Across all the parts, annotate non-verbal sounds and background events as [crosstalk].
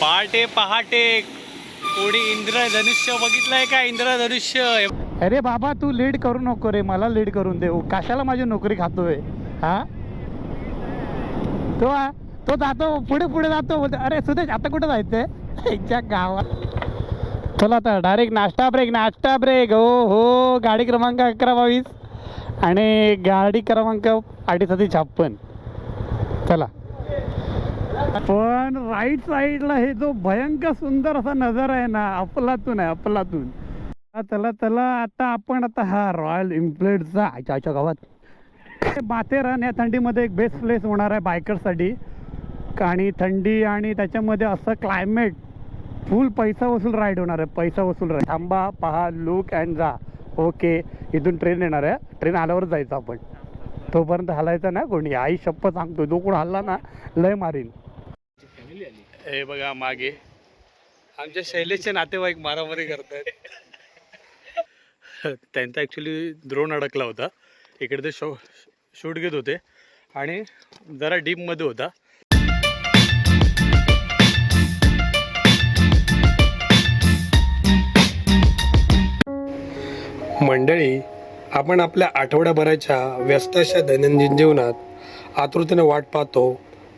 पहाटे पहाटे. कोणी इंद्रधनुष्य बघितलंय का? इंद्रधनुष्य. अरे बाबा तू लीड करू नको रे. मला लीड करून देऊ कशाला माझी नोकरी खातोय? हा? तो आ- तो जातो पुढे पुढे जातो. बोलतो, अरे सुदेश आता कुठं जायचंय? [laughs] एकच्या गावात. चला आता डायरेक्ट नाश्ता ब्रेक नाश्ता ब्रेक हो हो गाडी क्रमांक अकरा बावीस आणि गाडी क्रमांक अडीचशे छप्पन. चला. पण राईट साईडला हे जो भयंकर सुंदर असा नजारा आहे ना अफलातून आहे अफलातून. चला चला आता आपण आता हा रॉयल इम्प्लेडचा आयच्या आयच्या गावात. माथेरान या थंडीमध्ये एक बेस्ट प्लेस होणार आहे बायकरसाठी. आणि थंडी आणि त्याच्यामध्ये असं क्लायमेट फुल पैसा वसूल राईड होणार आहे पैसा वसूल राईड थांबा पहा लुक अँड जा. ओके इथून ट्रेन येणार आहे. ट्रेन आल्यावर जायचं आपण. तोपर्यंत हलायचं ना कोणी? आई शप्प सांगतो जो कोण हल्ला ना लय मारीन. हे बघा मागे. आमच्या शैलेशचे नातेवाईक मारामारी करतायत. त्यांचा ॲक्च्युली द्रोण अडकला होता. इकडे ते शो शूट घेत होते. आणि जरा डीपमध्ये होता. मंडळी आपण आपल्या आठवड्याभराच्या व्यस्त अशा दैनंदिन जीवनात आतुरतेने वाट पाहतो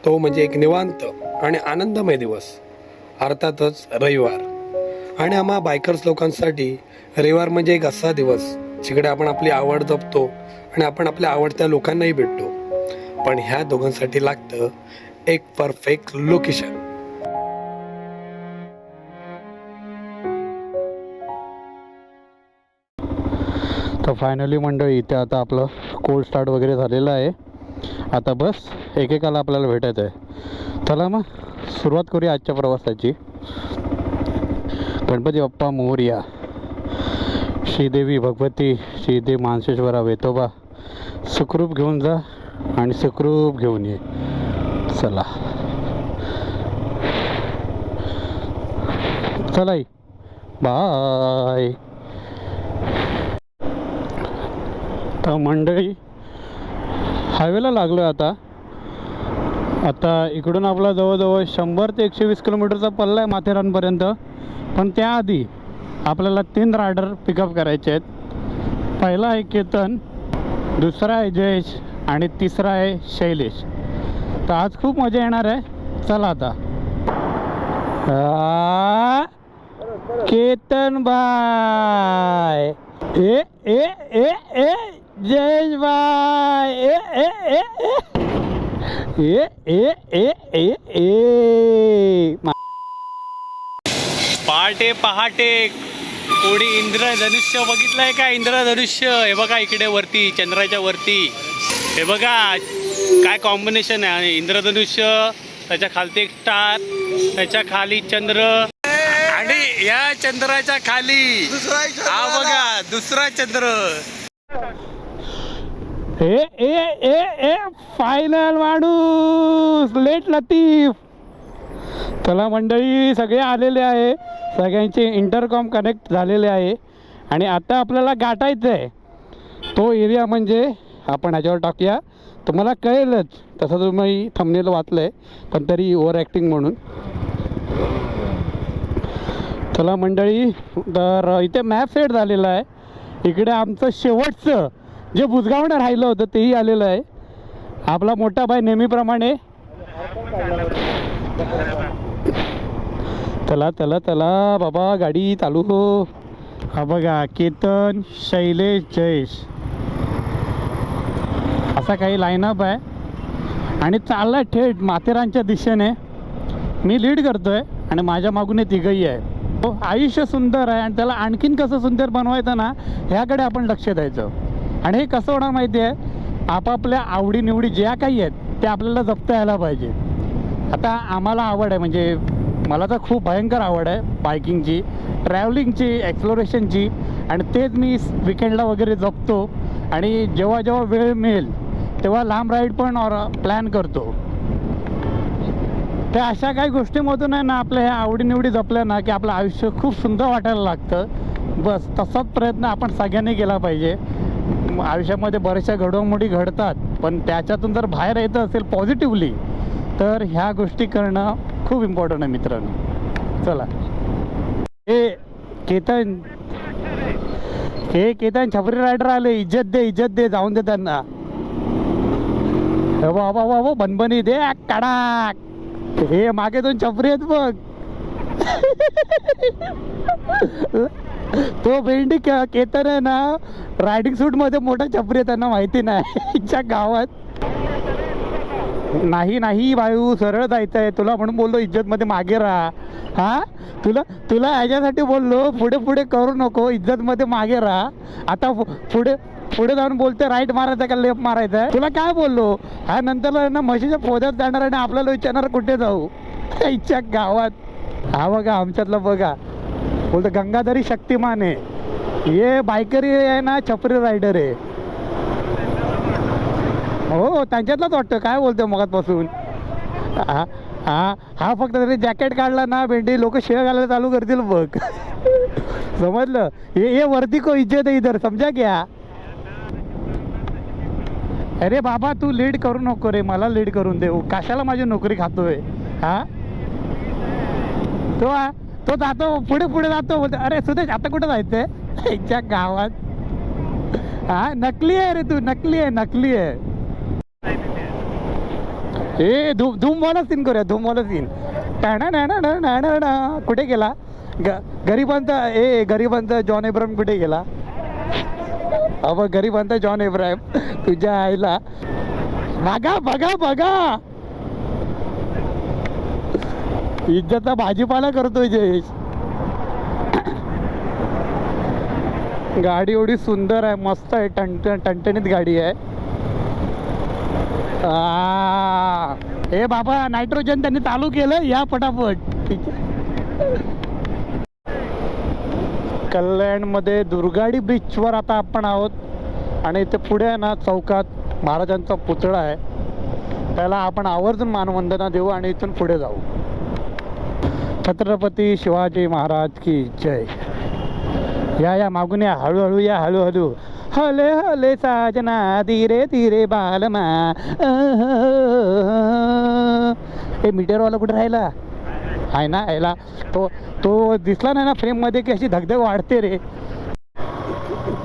तो म्हणजे एक निवांत आणि आनंदमय दिवस. अर्थातच रविवार. आणि आम्हा बायकर्स लोकांसाठी रविवार म्हणजे एक असा दिवस जिकडे आपण आपली आवड जपतो आणि आपण आपल्या आवडत्या लोकांनाही भेटतो. पण ह्या दोघांसाठी लागतं एक परफेक्ट लोकेशन तर फायनली मंडळी इथे आता आपलं कोल्ड स्टार्ट वगैरे झालेलं आहे. आता बस एकेकाला आपल्याला भेटायचं आहे चला मग सुरुवात करूया आजच्या प्रवासाची. गणपती बाप्पा मोरया. श्रीदेवी भगवती श्रीदेवी मानसेश्वरा वेतोबा. सुखरूप घेऊन जा आणि सुखरूप घेऊन ये. चला. चला बाय. तर मंडळी हायवेला लागलो आहे आता. आता इकडून आपला जवळजवळ शंभर ते एकशे वीस किलोमीटरचा पल्ला आहे माथेरानपर्यंत. पण त्याआधी आपल्याला तीन रायडर पिकअप करायचे आहेत. पहिला आहे केतन दुसरा आहे जयेश आणि तिसरा आहे शैलेश. तर आज खूप मजा येणार आहे. चला आता. केतन बाय. ए ए ए ए जयेश बाय ए ए ए ए. ए ए ए ए ए. मा- पहाटे पहाटे. कोणी इंद्रधनुष्य बघितलंय का? इंद्रधनुष्य. हे बघा इकडे वरती चंद्राच्या वरती. हे बघा काय कॉम्बिनेशन आहे? आणि इंद्रधनुष्य त्याच्या खालती एक स्टार त्याच्याखाली चंद्र. आणि या चंद्राच्या खाली. हा बघा दुसरा चंद्र. ए ए ए ए फायनल माणूस लेट लतीफ. चला मंडळी सगळे आलेले आहे. सगळ्यांचे इंटरकॉम कनेक्ट झालेले आहे. आणि आता आपल्याला गाठायचं आहे तो एरिया म्हणजे आपण ह्याच्यावर टाकूया. तुम्हाला कळेलच. तसं तुम्ही थंबनेल वाचलं आहे पण तरी ओव्हर ॲक्टिंग म्हणून. चला मंडळी तर इथे मॅप सेट झालेला आहे. इकडे आमचं शेवटचं जे बुजगावणं राहिलं होतं तेही आलेलं आहे. आपला मोठा भाई नेहमीप्रमाणे. चला चला चला बाबा गाडी चालू हो. हा बघा केतन शैलेश जयेश. असा काही लाईनअप आहे. आणि चालला थेट माथेरानच्या दिशेने. मी लीड करतोय आणि माझ्या मागून तिघही आहे. हो, आयुष्य सुंदर आहे आणि त्याला आणखीन कसं सुंदर बनवायचं ना ह्याकडे आपण लक्ष द्यायचं. आणि हे कसं होणार माहिती आहे आपापल्या आवडीनिवडी ज्या काही आहेत त्या आपल्याला जपता यायला पाहिजे. आता आम्हाला आवड आहे म्हणजे मला तर खूप भयंकर आवड आहे बायकिंगची ट्रॅव्हलिंगची एक्सप्लोरेशनची आणि तेच मी विकेंडला वगैरे जपतो. आणि जेव्हा जेव्हा वेळ मिळेल तेव्हा लांब राईड पण और प्लॅन करतो. त्या अशा काही गोष्टीमधून आहे ना आपल्या ह्या आवडीनिवडी जपल्या ना की आपलं आयुष्य खूप सुंदर वाटायला लागतं. बस तसाच प्रयत्न आपण सगळ्यांनी केला पाहिजे. आयुष्यामध्ये बऱ्याचशा घडवमोडी घडतात पण त्याच्यातून जर बाहेर येत असेल पॉझिटिव्हली तर ह्या गोष्टी करणं खूप इम्पॉर्टंट आहे मित्रांनो. चला. हे केतन हे केतन छपरी रायडर आले. इज्जत दे इज्जत दे जाऊन दे त्यांना. हे वा बा वा बनबनी दे. कडाक. हे मागे दोन छपरी आहेत बघ. तो भेंडी केतर केतन आहे ना रायडिंग सूटमध्ये मोठा छपरी आहे त्यांना माहिती नाही. [laughs] इच्छा गावात. नाही नाही भाऊ सरळ जायचं आहे तुला म्हणून बोललो इज्जत मध्ये मागे राहा. हा? तुला तुला याच्यासाठी बोललो पुढे पुढे करू नको. इज्जत मध्ये मागे राहा. आता पुढे पुढे जाऊन बोलते राईट मारायचं का लेफ्ट मारायचं आहे तुला काय बोललो? हा नंतर ना म्हशीच्या पोद्यात जाणार आणि आपल्याला विचारणार कुठे जाऊ? [laughs] इच्छा गावात. हा बघा आमच्यातलं बघा. बोलतो गंगाधरी शक्तिमान आहे. हे बायकरी आहे ना छपरी रायडर आहे. हो, हो त्यांच्यातलाच वाटतं. काय बोलतो मगातपासून हा हा हा फक्त तरी जॅकेट काढला ना भेंडी लोक शेळ घालायला चालू करतील बघ. [laughs] समजलं? हे हे वर्दी को इज्जत आहे इधर समजा घ्या अरे बाबा तू लीड करू नको रे मला लीड करून देऊ कशाला माझी नोकरी खातोय? हा? तो आ- तो जातो पुढे पुढे जातो. बोलतो अरे सुदेश आता कुठं जायचंय? इच्छा गावात. हा नकली आहे रे तू नकली आहे नकली आहे. ए धूम धूमवाला सीन करूया धूमवाला सीन टाणा नाणा नाणा ना कुठे गेला? ग गरिबांचा ए गरिबांचा जॉन एब्राहिम कुठे गेला? अब गरिबांचा जॉन एब्राहिम तुझ्या आईला. बघा बघा बघा इज्जतचा भाजीपाला करतोय जयेश. गाडी एवढी सुंदर आहे मस्त आहे टणट टणटणीत गाडी आहे. हे बाबा नायट्रोजन त्यांनी चालू केलं या पटापट. ठीक आहे. कल्याणमध्ये दुर्गाडी ब्रिजवर आता आपण आहोत. आणि इथे पुढे आहे ना चौकात महाराजांचा पुतळा आहे. त्याला आपण आवर्जून मानवंदना देऊ आणि इथून पुढे जाऊ. छत्रपती शिवाजी महाराज की जय। या या मागून या हळूहळू या हळूहळू। हले हले साजना धीरे धीरे बालमा। हे मीटरवाला कुठे राहिला? आहे ना यायला तो तो दिसला नाही ना फ्रेममध्ये की अशी धगधग वाढते रे.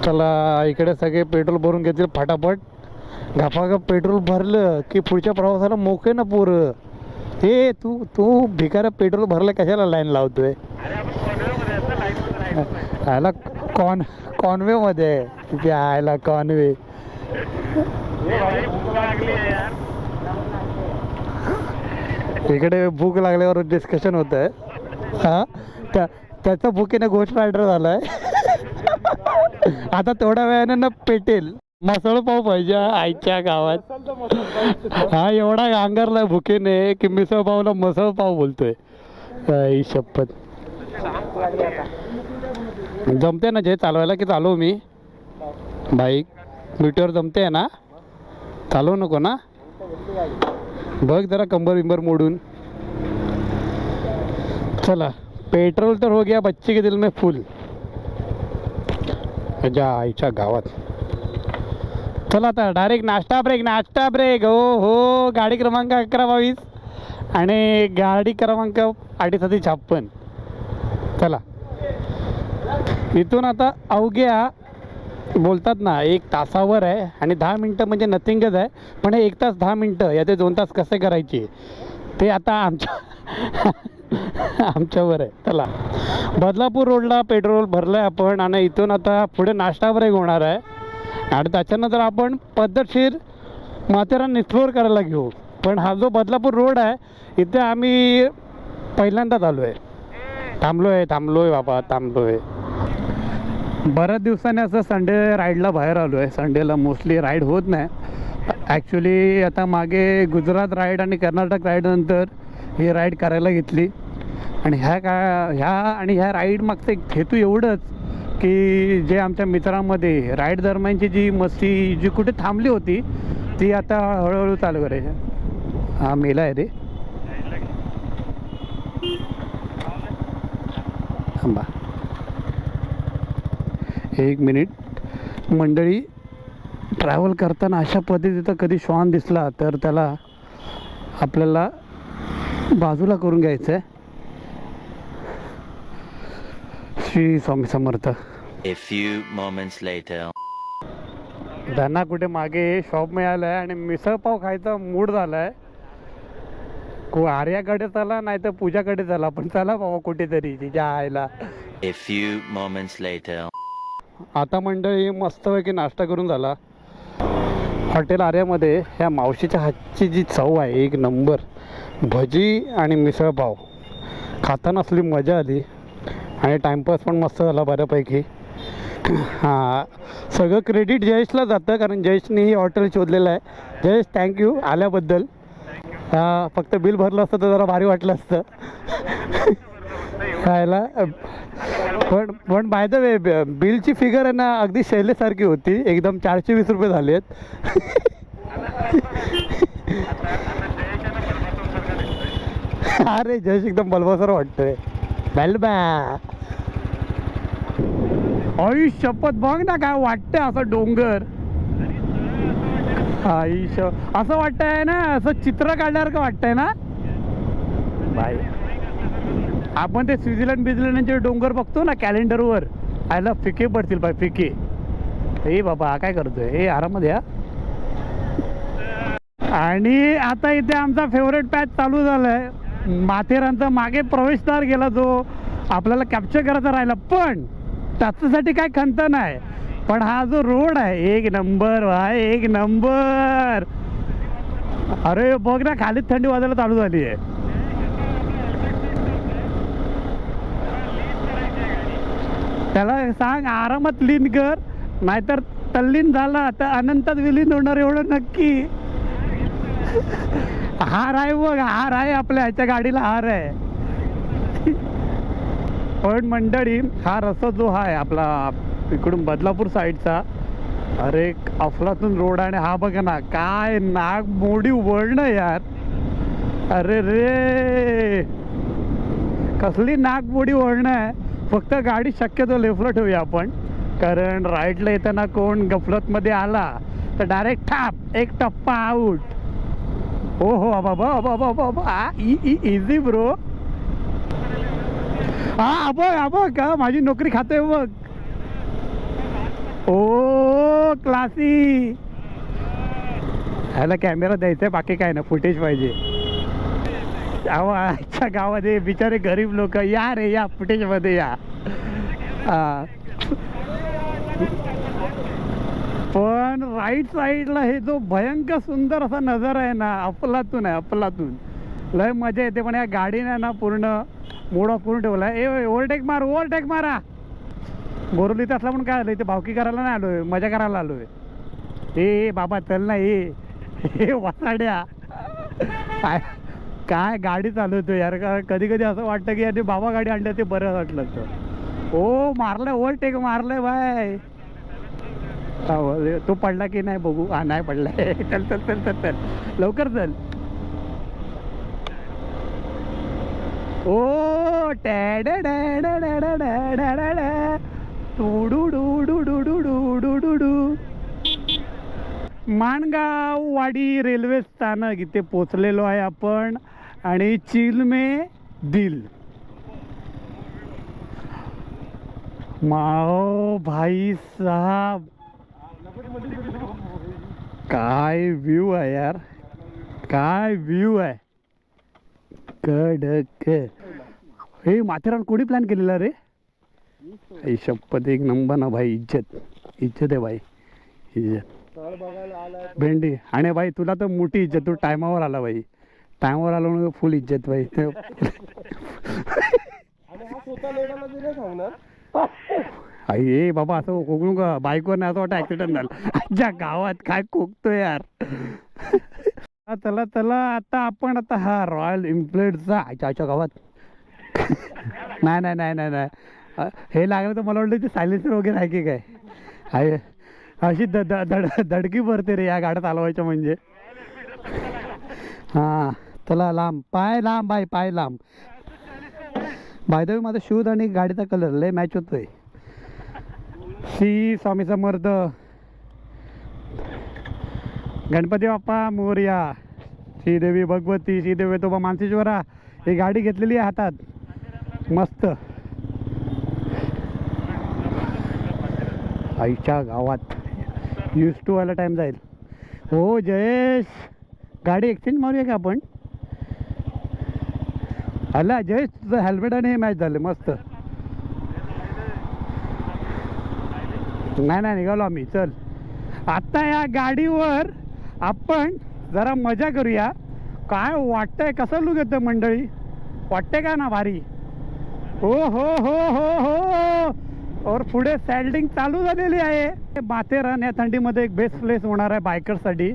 चला इकडे सगळे पेट्रोल भरून घेतील फटाफट. गपागप पेट्रोल भरलं की पुढच्या प्रवासाला मोके ना पोरं. हे तू तू भिकार पेट्रोल भरलं कशाला लाईन लावतोय? आयला कॉन कॉनवे मध्ये तिथे आयला कॉनवे इकडे भूक लागल्यावर डिस्कशन होत आहे हा? त्या त्याचा भुकीने घोष रायडर झालाय. आता थोड्या वेळाने ना पेटेल. मसाला पाव पाहिजे आईच्या गावात. हा एवढा अंगारलाय भुकेने की मिसळ पावला मसाला पाव बोलतोय. आई शपथ. जमते ना जे चालवायला की चालवू मी? बाईक मीटर जमते आहे ना? चालवू नको ना? बघ जरा कंबर बिंबर मोडून. चला पेट्रोल तर हो गया बच्चे के दिल में फुल. आईच्या गावात. चला आता डायरेक्ट नाश्ता ब्रेक नाश्ता ब्रेक हो हो गाडी क्रमांक अकरा बावीस. आणि गाडी क्रमांक अडीसाठी छप्पन. चला. इथून आता अवघ्या बोलतात ना एक तासावर आहे आणि दहा मिनटं म्हणजे नथिंगच आहे. पण हे एक तास दहा मिनटं याचे दोन तास कसे करायचे? ते आता आमच्या [laughs] आमच्यावर आहे. चला. बदलापूर रोडला पेट्रोल भरलं आहे आपण आणि इथून आता पुढे नाश्ता ब्रेक होणार आहे. आणि त्याच्यानंतर आपण पद्धतशीर माथेरान एक्सप्लोअर करायला घेऊ. पण हा जो बदलापूर रोड आहे इथे आम्ही पहिल्यांदाच आलो आहे थांबलो आहे थांबलो आहे बाबा थांबलो आहे बऱ्याच दिवसांनी असं संडे राईडला बाहेर आलो आहे संडेला मोस्टली राईड होत नाही. ॲक्च्युली आता मागे गुजरात राईड आणि कर्नाटक राईडनंतर ही राईड करायला घेतली. आणि ह्या का ह्या आणि ह्या राईड मागचं एक हेतू एवढंच की जे आमच्या मित्रांमध्ये राईड दरम्यानची जी मस्ती जी कुठे थांबली होती ती आता हळूहळू चालू करायची. हा मेला आहे रे. थांबा. एक मिनिट. मंडळी ट्रॅव्हल करताना अशा पद्धतीचा कधी श्वान दिसला तर त्याला आपल्याला बाजूला करून घ्यायचं आहे श्री स्वामी समर्थ. A few moments later. त्यांना कुठे मागे शॉप मिळालं आहे आणि मिसळपाव खायचा मूड झाला आहे को आर्याकडे चला नाही तर पूजाकडे चला पण चला बाबा कुठेतरी तिच्या आईला. A few moments later. आता मंडळी मस्तपैकी नाश्ता करून झाला. हॉटेल आर्यामध्ये ह्या मावशीच्या हातची जी चव आहे एक नंबर. भजी आणि मिसळपाव खाताना असली मजा आली. आणि टाईमपास पण मस्त झाला बऱ्यापैकी. हां सगळं क्रेडिट जयेशला जातं कारण जयेशने ही हॉटेल शोधलेलं आहे. जयेश थँक्यू आल्याबद्दल. फक्त बिल भरलं असतं तर जरा भारी वाटलं असतं. खायला. पण पण बाय द वे बिलची फिगर आहे ना अगदी शैलेसारखी होती. एकदम चारशे वीस रुपये झाले आहेत. अरे जयेश एकदम बलबसर वाटतोय. बॅलबा आई शपथ बघ ना काय वाटतंय असं डोंगर आई श असं वाटतंय ना असं चित्र काढल्यासारखं वाटतंय ना बाय आपण ते स्वित्झर्लंड बिझर्लंडचे डोंगर बघतो ना कॅलेंडरवर आयला फिके पडतील बाय फिके ए बाबा काय करतोय हे आरामात या आणि आता इथे आमचा फेवरेट पॅच चालू झालाय माथेरानचा मागे प्रवेशद्वार गेला जो आपल्याला कॅप्चर करायचा राहिला. पण त्याच्यासाठी काय खंत नाही. पण हा जो रोड आहे एक नंबर भाई एक नंबर अरे बघ ना खालीच थंडी वाजायला चालू झाली आहे. त्याला सांग आरामात लीन कर. नाहीतर तल्लीन झाला तर अनंतात विलीन होणार एवढं नक्की. हार आहे बघ हार आहे आपल्या ह्याच्या गाडीला हार आहे. पण मंडळी हा रस्ता जो आहे आपला इकडून बदलापूर साईडचा अरे अफलातून रोड आणि हा बघा ना काय नाग मोडी वळणं यार. अरे रे. कसली नागमोडी वळणं आहे. फक्त गाडी शक्यतो लेफ्टला ठेवूया आपण कारण राईटला येताना कोण गफलतमध्ये आला तर डायरेक्ट ठाप एक टप्पा आऊट हो हो बाबा बाबा बाबा इझी ब्रो हा अबो अबा का? माझी नोकरी खाते बघ. ओ क्लासी. ह्याला कॅमेरा द्यायचा आहे बाकी काय ना फुटेज पाहिजे. अहो आजच्या गावामध्ये बिचारे गरीब लोक या रे या फुटेजमध्ये या. हा. पण राईट साईडला हे जो भयंकर सुंदर असा नजारा आहे ना अपलातून आहे अपलातून लय मजा येते पण या गाडीने ना पूर्ण मूड ऑफ करून ठेवला ए ओव्हरटेक मार ओव्हरटेक मारा. बोरलीत असला पण काय आलं इथे भावकी करायला नाही आलोय मजा करायला आलोय. ए बाबा चल ना ए. [laughs] हे वासाड्या. काय काय गाडी चालवतो यार का कधी कधी असं वाटतं की अरे बाबा गाडी आणली ते बरं वाटलं तर. ओ मारलंय ओव्हरटेक मारलंय बाय. तो पडला की नाही बघू? हा नाही पडला. [laughs] चल चल चल चल चल. लवकर चल. ओ टॅड माणगाव वाडी रेल्वे स्थानक इथे पोचलेलो आहे आपण. आणि चिलमे दिल. माओ भाई साहब. काय व्ह्यू आहे यार? काय व्ह्यू आहे? कडक. हे माथेरान कोणी प्लॅन केलेला रे? शपथ एक नंबर ना भाई इज्जत. इज्जत आहे भाई. इज्जत. भेंडी. आणि भाई तुला तर मोठी इज्जत. तू टायमावर आला भाई. टायमावर आला म्हणून फुल इज्जत भाई. [laughs] अरे बाबा असं कोकणू का बाईकवर नाही असं वाटतं ॲक्सिडेंट झालं. आजच्या गावात काय कोकतो यार. चला चला आता आपण आता हा रॉयल इम्प्लेडचा आजच्या आयच्या गावात. नाही नाही नाही नाही नाही. हे लागलं तर मला वाटलं ते सायलेन्सर वगैरे आहे की काय? आहे अशी द द धड धडकी भरते रे या गाड्या चालवायच्या म्हणजे. हां चला लांब. पाय लांब बाय पाय लांब. बाय माझा शूज आणि गाडीचा कलर लय मॅच होतोय. श्री स्वामी समर्थ. गणपती बाप्पा मोर्या. श्रीदेवी भगवती श्रीदेवी तोबा मानसेश्वरा. ही गाडी घेतलेली आहे हातात. मस्त. आईच्या गावात. यूज टू व्हायला टाईम जाईल. हो जयेश. गाडी एक्सचेंज मारूया का आपण? अला जयेश तुझं हेल्मेट आणि हे मॅच झालं. मस्त. नाही नाही निघालो आम्ही. चल. आत्ता या गाडीवर आपण जरा मजा करूया. काय वाटतंय कसं लुक येतं मंडळी? वाटतंय का ना भारी? हो हो हो हो हो. और पुढे सॅल्डिंग चालू झालेली आहे. माथेरान या थंडीमध्ये एक बेस्ट प्लेस होणार आहे बायकरसाठी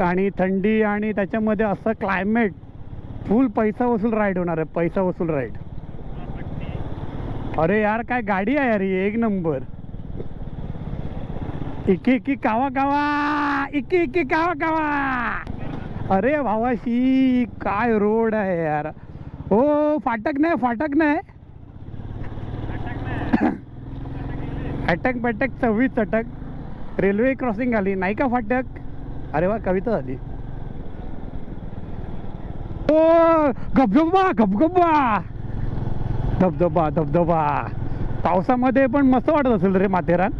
आणि थंडी आणि त्याच्यामध्ये असं क्लायमेट फुल पैसा वसूल राईड होणार आहे. पैसा वसूल राईड अरे यार काय गाडी आहे यार एक नंबर इकी इकी कावा कावा इकी इकी कावा कावा. अरे भावाशी काय रोड आहे यार. हो फाटक नाही फाटक नाही. अटक बटक सव्वीस चटक रेल्वे क्रॉसिंग आली नाही का फाटक? अरे वा कविता झाली. ओ गबधबा गबगबा धबधबा धबधबा. पावसामध्ये पण मस्त वाटत असेल रे माथेरान.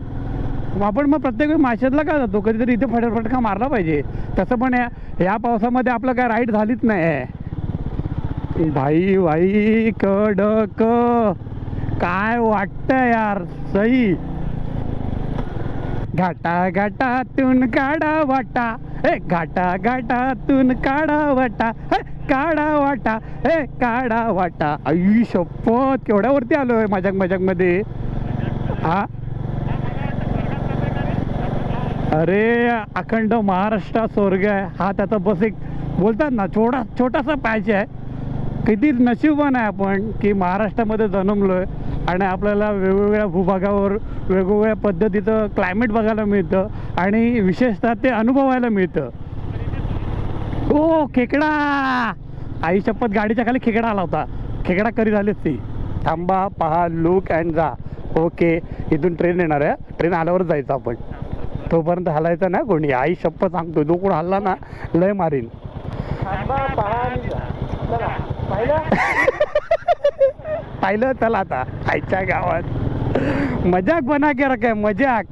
आपण मग प्रत्येक वेळी माशातला का जातो? कधीतरी इथे फट फटका मारला पाहिजे. तसं पण या या पावसामध्ये आपलं काय राईट झालीच नाही भाई भाई कडक. काय वाटतं यार? सई. घाटा घाटातून काढा वाटा. हे घाटा घाटातून काढा वाटा. हे काढा वाटा. हे काढा वाटा. आई शपथ केवढ्यावरती आलोय मजाक मजाकमध्ये हा? अरे अखंड महाराष्ट्र स्वर्ग आहे. हा त्याचा बस एक बोलतात ना छोटा छोटासा पॅच आहे. किती नशीबवान आहे आपण की महाराष्ट्रामध्ये जन्मलोय आणि आपल्याला वेगवेगळ्या भूभागावर वेगवेगळ्या पद्धतीचं क्लायमेट बघायला मिळतं आणि विशेषतः ते अनुभवायला मिळतं. ओ खेकडा! आई शपथ गाडीच्या खाली खेकडा आला होता. खेकडा करी झालीच ती. थांबा पहा लुक अँड जा. ओके इथून ट्रेन येणार आहे. ट्रेन आल्यावर जायचं आपण. तोपर्यंत हलायचं ना कोणी? आई शप्प सांगतो जो कोण हल्ला ना लय मारीन. पाहिलं चला आता आईच्या गावात. मजाक बना के रखाय मजाक.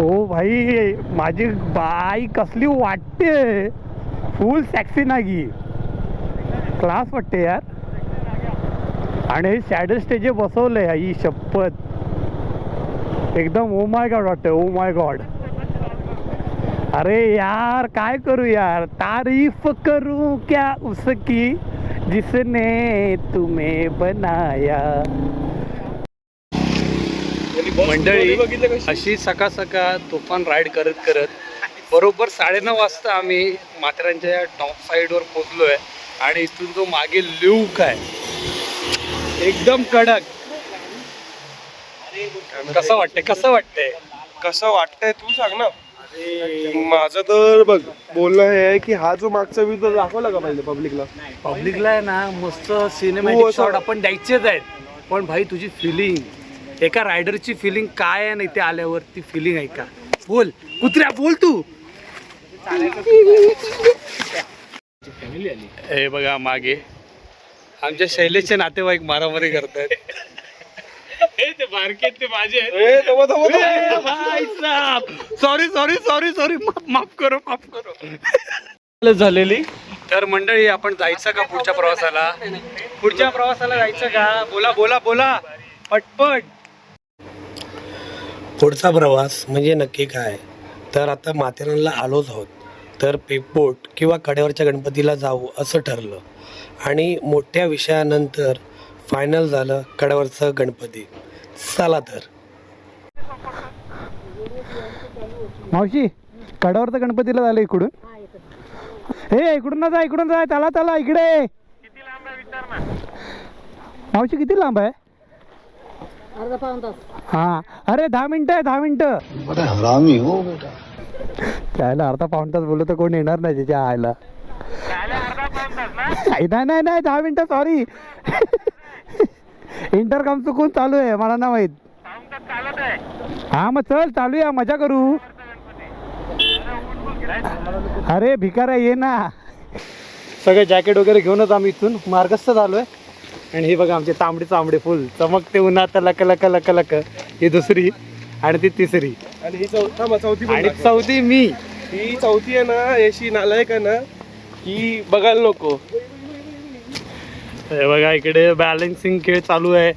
ओ भाई माझी बाई कसली वाटते. फुल सॅक्सी नागी. क्लास वाटते यार. आणि सॅडल स्टेजे बसवलंय आई शपथ एकदम ओ माय गॉड वाटतं ओ माय गॉड अरे यार काय करू यार? तारीफ करू क्या उसकी जिसने तुम्हें बनाया? मंडळी अशी सकाळ सकाळ तुफान राईड करत करत बरोबर साडेनऊ वाजता आम्ही माथेरानच्या टॉप साईडवर पोचलो आहे आणि इथून जो मागे लिवक आहे एकदम कडक कसं वाटतंय? कसं वाटतंय? कसं वाटतंय तू सांग ना. माझं तर बघ बोलणं हे आहे की हा जो मागचा व्ह्यू तो दाखवला का पाहिजे पब्लिकला? पब्लिकला आहे ना मस्त सिनेमॅटिक असं- शॉट आपण द्यायचेच आहेत. पण भाई तुझी फिलिंग एका रायडरची फिलिंग काय आहे ना इथे आल्यावर ती फिलिंग आहे का? बोल. कुत्र्या बोल तू. हे बघा मागे. आमच्या शैलेशचे नातेवाईक मारामारी ते बारके ते माझे सॉरी सॉरी सॉरी सॉरी माफ करो माफ करो. झालेली. तर मंडळी आपण जायचं का पुढच्या प्रवासाला? पुढच्या प्रवासाला जायचं का? बोला बोला बोला. पटपट. पुढचा प्रवास म्हणजे नक्की काय? तर आता माथेरानला आलोच आहोत. तर पेपोट किंवा कडेवरच्या गणपतीला जाऊ असं ठरलं. आणि मोठ्या विषयानंतर फायनल झालं कडेवरचं गणपती. चला तर. मावशी कडावर तर गणपतीला झालं इकडून. हे इकडून ना जा इकडून जा चला चला इकडे. मावशी किती लांब आहे? पाऊन हा. अरे दहा मिनिटं आहे दहा मिनिटं. त्याला अर्धा पाऊण तास बोललो तर कोण येणार नाही त्याच्या आयला नाही नाही नाही दहा मिनिटं सॉरी इंटरकॉम चुकून चालू आहे मला ना माहीत. हा मग चल चालूया मजा करू. अरे भिकारा ये ना. सगळे जॅकेट वगैरे घेऊनच आम्ही इथून मार्गस्थ झालो आहे. आणि ही बघा आमचे तांबडी तांबडी फुल. चमकते उन्हात लक लक लक लक. ही दुसरी आणि ती तिसरी. आणि ही चौथी आणि. चौथी मी. ही चौथी आहे ना याशी नालायक आहे ना की बघायला नको. हे बघा इकडे बॅलन्सिंग खेळ चालू आहे.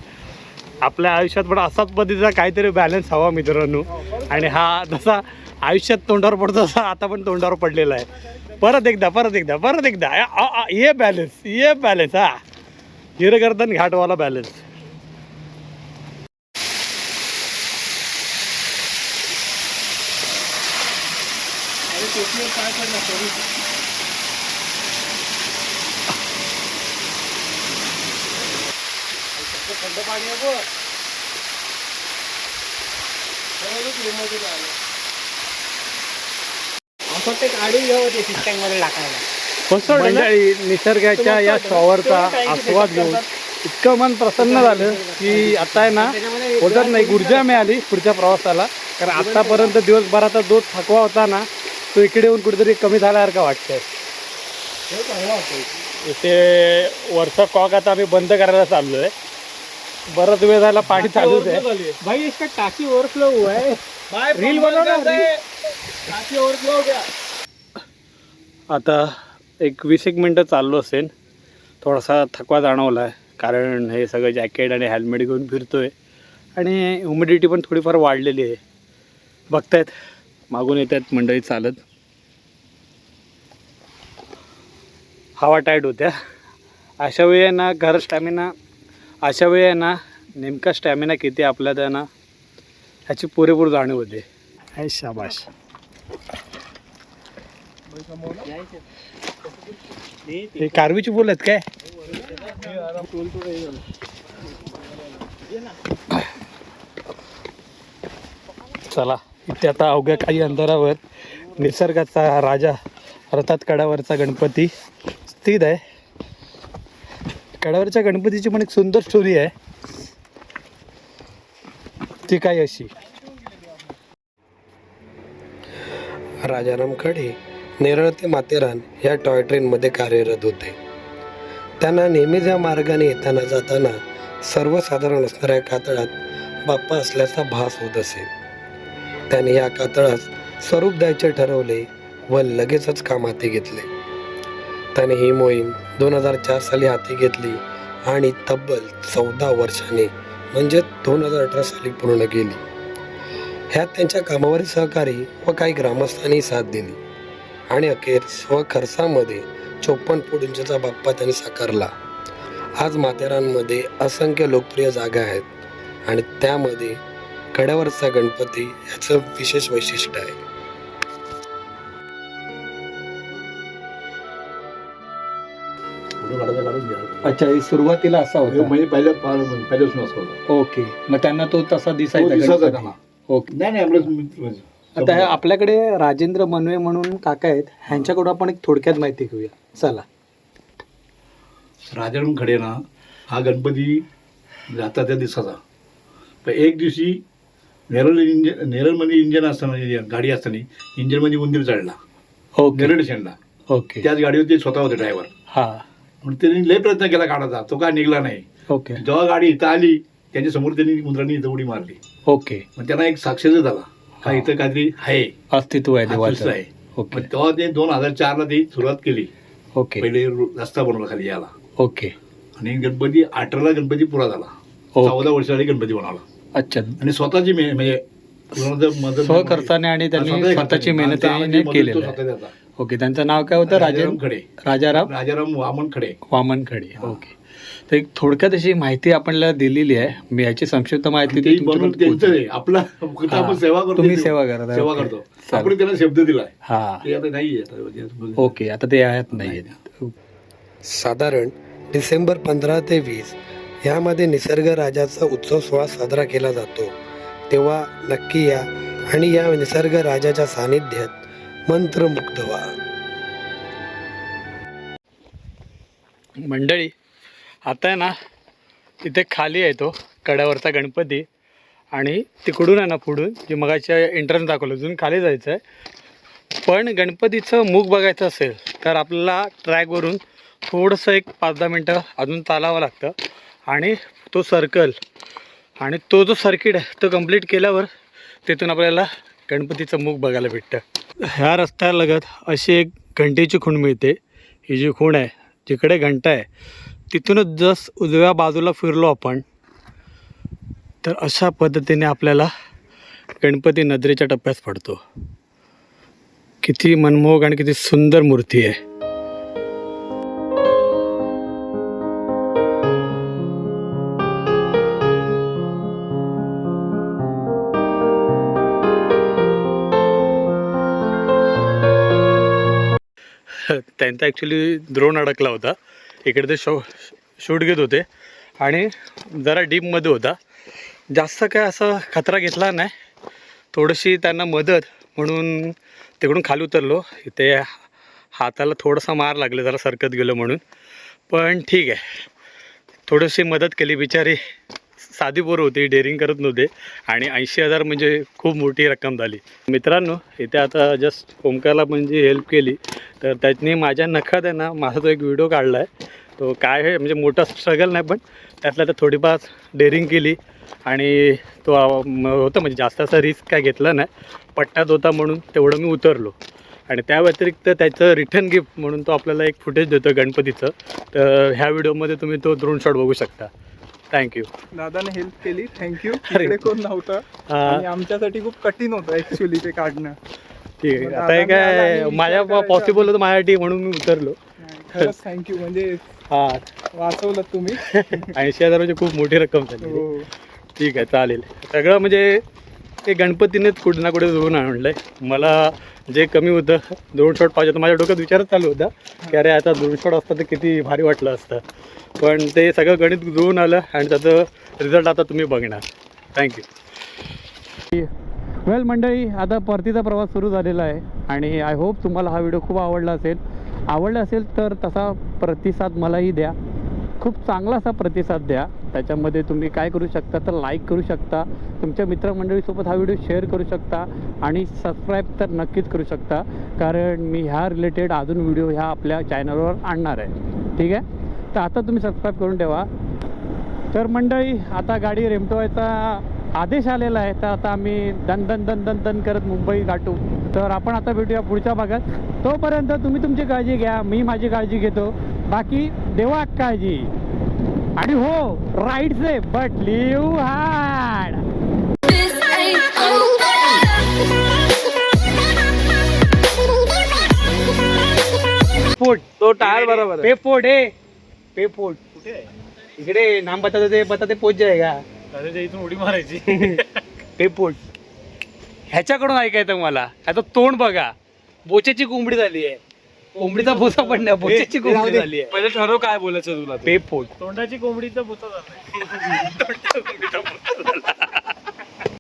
आपल्या आयुष्यात पण असाच पद्धतीचा काहीतरी बॅलन्स हवा मित्रांनो. आणि हा जसा आयुष्यात तोंडावर पडतो तसा आता पण तोंडावर पडलेला आहे. परत एकदा परत एकदा परत एकदा. ये बॅलन्स ये बॅलन्स हा. हिरं घाटवाला बॅलन्स मंडळी निसर्गाच्या या शॉवरचा आस्वाद घेऊन इतकं मन प्रसन्न झालं की आता आहे ना बोलतात नाही ऊर्जा मिळाली पुढच्या प्रवासाला. कारण आतापर्यंत दिवसभराचा जो थकवा होता ना तो इकडे येऊन कुठेतरी कमी झाल्यासारखं वाटतंय. इथे वरचा कॉक आता आम्ही बंद करायला चाललोय. बराच वेळ झाला पाणी चालूच आहे. भाई इसका टाकी ओव्हरफ्लो हुआ है. रील ना रील. आता एक वीस एक मिनटं चाललो असेल. थोडासा थकवा जाणवला आहे कारण हे सगळं जॅकेट आणि हेल्मेट घेऊन फिरतो आहे आणि ह्युमिडिटी पण थोडीफार वाढलेली आहे. बघतायत मागून येत आहेत मंडळी चालत. हवा टाईट होत्या. अशा वेळी आहे ना घर स्टॅमिना अशा वेळी आहे ना नेमका स्टॅमिना किती आपल्या त्यांना ना ह्याची पुरेपूर जाणीव होते. आहे शाबाश हे कारवीची फुल आहेत काय? चला इथे आता अवघ्या काही अंतरावर निसर्गाचा राजा अर्थात कडावरचा गणपती स्थित आहे. कडावरच्या गणपतीची पण एक सुंदर स्टोरी आहे. ती काय अशी? राजाराम खडे नेरळ ते माथेरान या टॉय ट्रेनमध्ये कार्यरत होते. त्यांना नेहमीच या मार्गाने येताना जाताना सर्वसाधारण असणाऱ्या कातळात बाप्पा असल्याचा भास होत असे. त्याने या कातळास स्वरूप द्यायचे ठरवले व लगेचच काम हाती घेतले. त्याने ही मोहीम दोन हजार चार साली हाती घेतली आणि तब्बल चौदा वर्षाने म्हणजे दोन हजार अठरा साली पूर्ण केली. ह्यात त्यांच्या कामावरील सहकारी व काही ग्रामस्थांनी साथ दिली. आणि अखेर स्वखर्चामध्ये चोपन्न फूट उंचीचा बाप्पा त्यांनी साकारला. आज माथेरानमध्ये असंख्य लोकप्रिय जागा आहेत आणि त्यामध्ये कड्यावरचा गणपती याचं विशेष वैशिष्ट्य आहे. अच्छा सुरुवातीला असा होता. म्हणजे पहिल्या पहिल्यापासून असं होतं. ओके. मग त्यांना तो तसा दिसायचा दिसायचा गणपती. त्यांना. ओके. नाही नाही आपलं आता हे आपल्याकडे राजेंद्र मनवे म्हणून काका आहेत ह्यांच्याकडून आपण एक थोडक्यात माहिती घेऊया. चला. राजाराम खडे ना हा गणपती जाता त्या दिवसाचा. पण एक दिवशी नेरळ इंजन नेरळमध्ये इंजन असताना गाडी असताना इंजनमध्ये उंदीर चढला. ओके. नेरळ शेंडला ओके. त्याच गाडीवर ते स्वतः होते ड्रायव्हर हा. म्हणून त्यांनी लय प्रयत्न केला काढायचा तो काय निघला नाही. ओके. जेव्हा गाडी इथं आली त्यांच्यासमोर त्यांनी उंदरांनी इथं उडी मारली. ओके. मग त्यांना एक साक्षर झाला. का इथं काहीतरी आहे. अस्तित्व आहे अस्तित्व देवाचं आहे. ओके. मग तेव्हा ते दोन हजार चारला ती सुरुवात केली. ओके. पहिले रु- रस्ता बनवला खाली याला ओके. आणि गणपती अठराला गणपती पुरा झाला. ओके. चौदा वर्षाला गणपती बनवला. अच्छा. आणि स्वतःची मे- म्हणजे कोणाचं मदत स्वखर्चाने आणि त्यांनी स्वतः स्वतःची खर्चाने. मेहनतीने आणि मदत तो केलेलं स्वतः आहे त्याचा. ओके. त्यांचं नाव काय होतं? राजे राजाराम खडे. राजाराम? राजाराम वामन खडे. वामन खडे. ओके. तर एक थोडक्यात अशी माहिती आपल्याला दिलेली आहे. मी याची संक्षिप्त माहिती ते. आपला हा. सेवा करतो तुम्ही सेवा करता, सेवा ओके. करतो. आपण त्यांना शब्द दिलाय. हा. नाही आता म्हणजे- ओके आता ते आहेत. नाही. साधारण डिसेंबर पंधरा ते वीस यामध्ये निसर्ग राजाचा उत्सव सोहळा साजरा केला जातो. तेव्हा नक्की या आणि या निसर्ग राजाच्या सानिध्यात मंत्रमुग्ध व्हा. मंडळी आता आहे ना तिथे खाली आहे तो कड्यावरचा गणपती. आणि तिकडून आहे ना पुढून जे मगाच्या एंट्रन्स दाखवलं अजून खाली जायचं आहे पण गणपतीचं मुख बघायचं असेल तर आपल्याला ट्रॅकवरून थोडंसं एक पाच दहा मिनटं अजून चालावं लागतं. आणि तो सर्कल आणि तो जो सर्किट आहे तो कंप्लीट केल्यावर तिथून आपल्याला गणपतीचं मुख बघायला भेटतं. ह्या रस्त्यालगत अशी एक घंटेची खूण मिळते. ही जी खूण आहे जिकडे घंटा आहे तिथूनच जस उजव्या बाजूला फिरलो आपण तर अशा पद्धतीने आपल्याला गणपती नजरेच्या टप्प्यात पडतो. किती मनमोहक आणि किती सुंदर मूर्ती आहे. [laughs] त्यांचा ॲक्च्युली द्रोण अडकला होता. इकडे ते शो शूट घेत होते. आणि जरा डीपमध्ये होता. जास्त काय असं खतरा घेतला नाही. थोडीशी त्यांना मदत म्हणून तिकडून खाली उतरलो. इथे हाताला थोडासा मार लागले जरा सरकत गेलो म्हणून. पण ठीक आहे. थोडीशी मदत केली बिचारी. साधी पोरं होती डेअरिंग करत नव्हते. आणि ऐंशी हजार म्हणजे खूप मोठी रक्कम झाली. मित्रांनो इथे आता जस्ट ओमकारला म्हणजे हेल्प केली. तर त्याने माझ्या नखात आहे ना माझा तो एक व्हिडिओ काढला आहे तो काय आहे म्हणजे मोठा स्ट्रगल नाही पण त्यातल्या तर थोडीफार डेअरिंग केली. आणि तो होतं म्हणजे जास्त असा रिस्क काय घेतला नाही. पट्ट्यात होता म्हणून तेवढं मी उतरलो. आणि त्या व्यतिरिक्त त्याचं रिटर्न गिफ्ट म्हणून तो आपल्याला एक फुटेज देतो गणपतीचं. तर ह्या व्हिडिओमध्ये तुम्ही तो ड्रोन शॉट बघू शकता. थँक्यू दादाने हेल्प केली. थँक्यू. तिकडे कोण नव्हतं. आणि आमच्यासाठी खूप कठीण होतं ऍक्च्युली ते काढणं. ठीक आहे. आता हे काय माझ्या. पॉसिबल होतं माझ्यासाठी म्हणून मी उतरलो खरंच थँक्यू म्हणजे हां. वाचवलं तुम्ही. [laughs] ऐंशी हजार म्हणजे खूप मोठी रक्कम झाली हो. ठीक आहे चालेल. सगळं म्हणजे ते गणपतीनेच कुठे ना कुठे जुळून आणलं मला जे कमी होतं दोन शॉट पाहिजे होतं. माझ्या डोक्यात विचारच चालू होता की अरे आता दोन शॉट असतं तर किती भारी वाटलं असतं. पण ते सगळं गणित जुळून आलं आणि त्याचं रिझल्ट आता तुम्ही बघणार. थँक्यू वेल मंडळी आता परतीचा प्रवास सुरू झालेला आहे आणि आय होप तुम्हाला हा व्हिडिओ खूप आवडला असेल. आवडला असेल तर तसा प्रतिसाद मलाही द्या. खूप चांगला असा प्रतिसाद द्या. त्याच्यामध्ये तुम्ही काय करू शकता तर लाईक करू शकता. तुमच्या मित्रमंडळीसोबत हा व्हिडिओ शेअर करू शकता आणि सबस्क्राईब तर नक्कीच करू शकता. कारण मी ह्या रिलेटेड अजून व्हिडिओ ह्या आपल्या चॅनलवर आणणार आहे. ठीक आहे? तर आता तुम्ही सबस्क्राईब करून ठेवा. तर मंडळी आता गाडी रेमटवायचा आदेश आलेला आहे. तर आता आम्ही दन दन दन दन दन करत मुंबई गाठू. तर आपण आता भेटूया पुढच्या भागात. तोपर्यंत तुम्ही तुमची काळजी घ्या. मी माझी काळजी घेतो. बाकी देवा काळजी. आणि हो right say but live hard. पोट तो टायर बरोबर आहे. पे पोट आहे पे पोट इकडे नाम बताते ते बताते पोच जाएगा इथून उडी मारायची. [laughs] पे पोट ह्याच्याकडून ऐकायचं मला. आता तोंड बघा. बोचेची कोंबडी झाली आहे. कोंबडीचा भुसा पण नाही बोचेची कोंबडी झाली आहे. पहिले ठरव काय बोलायचं तुला ते. पे पोट तोंडाची कोंबडीचा भूता झाला. [laughs]